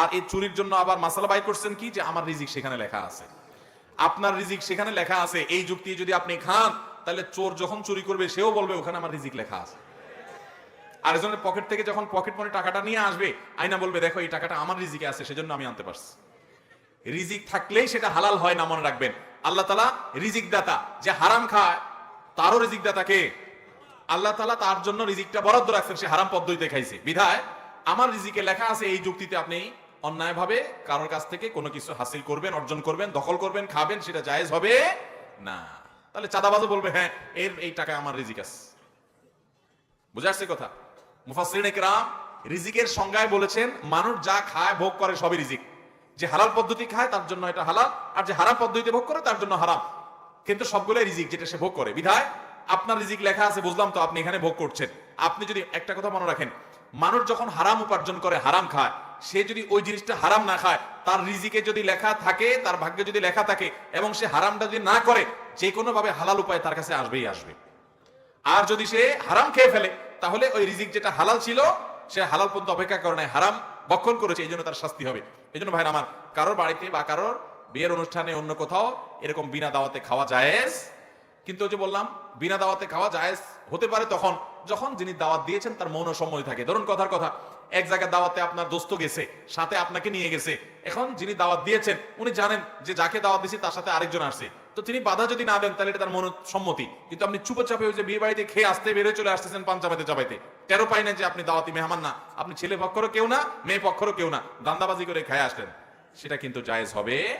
আর এই চুরির জন্য আবার মাসালা বাই করছেন কি? যে আমার রিজিক সেখানে লেখা আছে। আপনার রিজিক সেখানে লেখা আছে। এই যুক্তি যদি আপনি খান, তাহলে চোর যখন চুরি করবে, সেও বলবে, ওখানে আমার রিজিক লেখা আছে। আরেকজনের পকেট থেকে যখন পকেট মনে টাকাটা নিয়ে আসবে আইনা বলবে, দেখো, এই টাকাটা আমার রিজিকে আছে, সেজন্য আমি আনতে পারছি। রিজিক থাকলেই সেটা হালাল হয় না, মনে রাখবেন। আল্লাহ তালা রিজিক দাতা যে হারাম খায়, তারও রিজিক দাতা কে? আল্লাহ তালা তার জন্য রিজিকটা বরাদ্দ রাখছেন, সে হারাম পদ্ধতিতে খাইছে। বিধায়, আমার রিজিকে লেখা আছে, এই যুক্তিতে আপনি অন্যায়ভাবে কারোর কাছ থেকে কোনো কিছু হাসিল করবেন, অর্জন করবেন, দখল করবেন, খাবেন, সেটা জায়েজ হবে? না। তাহলে চাঁদাবাজও বলবে হ্যাঁ এর, এই টাকায় আমার রিজিক আছে। বুঝে আসছে কথা? মুফাসরিন একরাম রিজিকের সংজ্ঞায় বলেছেন, মানুষ যা খায়, ভোগ করে সবই রিজিক। যে হালাল পদ্ধতি খায়, তার জন্য এটা হালাল, আর যে হারাম পদ্ধতিতে ভোগ করে, তার জন্য হারাম। কিন্তু সবগুলোই রিজিক যেটা সে ভোগ করে। বিধায়, আপনার রিজিক লেখা আছে, বুঝলাম তো আপনি এখানে ভোগ করছেন। আপনি যদি একটা কথা মনে রাখেন মানুষ যখন হারাম উপার্জন করে, হারাম খায়, সে যদি ওই জিনিসটা হারাম না খায়, তার রিজিকে যদি লেখা থাকে, তার ভাগ্যে যদি লেখা থাকে, এবং সে হারামটা যদি না করে, যে কোনো ভাবে হালাল উপায় তার কাছে আসবেই আসবে। আর যদি সে হারাম খেয়ে ফেলে, তাহলে ওই রিজিক যেটা হালাল ছিল, সে হালাল পর্যন্ত অপেক্ষা করে নাই, হারাম বক্ষণ করেছে, এই জন্য তার শাস্তি হবে। এই জন্য ভাই আমার, কারোর বাড়িতে বা কারোর বিয়ের অনুষ্ঠানে অন্য কোথাও এরকম বিনা দাওয়াতে খাওয়া জায়েজ, কিন্তু যে বললাম, বিনা দাওয়াতে খাওয়া জায়েজ হতে পারে তখন যখন যিনি দাওয়াত দিয়েছেন, তার মৌন সম্মতি থাকে। ধরুন কথার কথা, এক জায়গায় দাওয়াতে আপনার দোস্ত গেছে, সাথে আপনাকে নিয়ে গেছে। এখন যিনি দাওয়াত দিয়েছেন, উনি জানেন যে যাকে দাওয়াত দিয়েছি, তার সাথে আরেকজন আসছে। তো তিনি বাধা যদি না দেন, তাহলে এটা তার মন সম্মতি। কিন্তু আপনি চুপে চাপে ওই যে বিয়ে বাড়িতে খেয়ে আসতে বেরোয় চলে আসতেছেন পান চাপাইতে। টেরো পাই না যে আপনি দাওয়াতি মেহমান না। আপনি ছেলে পক্ষরও কেউ না, মেয়ে পক্ষরও কেউ না। দান্দাবাজি করে খায় আসলেন। সেটা কিন্তু জায়েজ হবে।